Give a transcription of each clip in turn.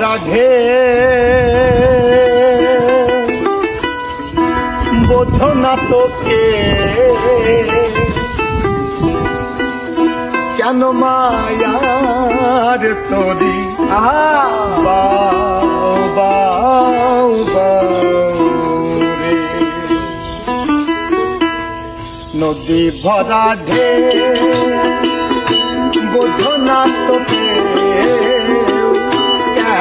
রাধে বোঝো না তোকে কেন মায়ার তরি নদী ভরা ঢে বোঝো না তোকে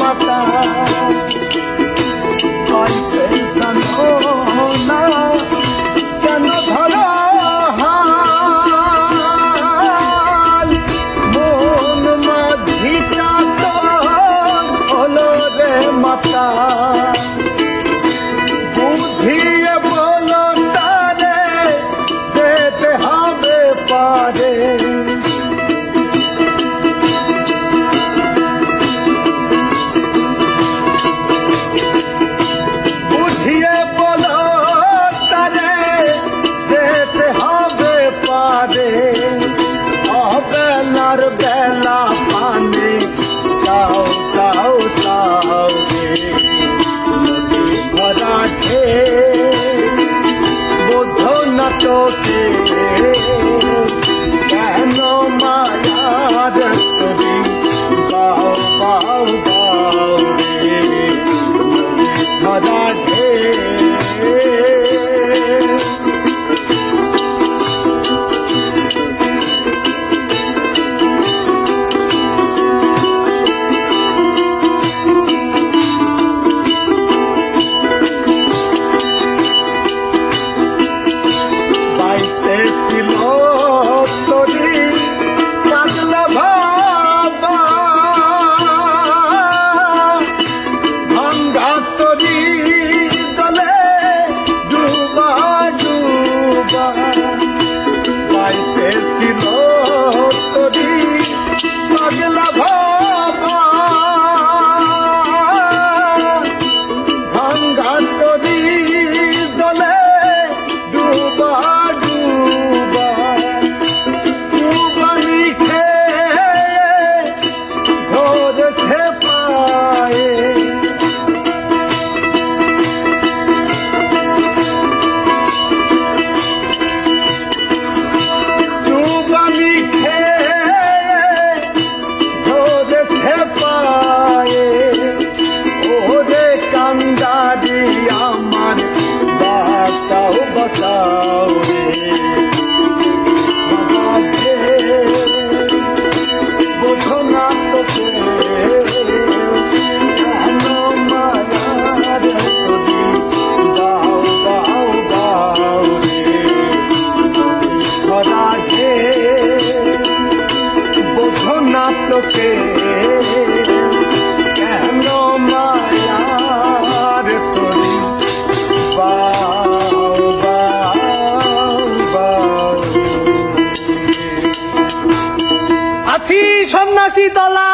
মাথা চোখে। কেন মায়ার ছবি? পাও পাও পাও সন্ন্যাসী তলা।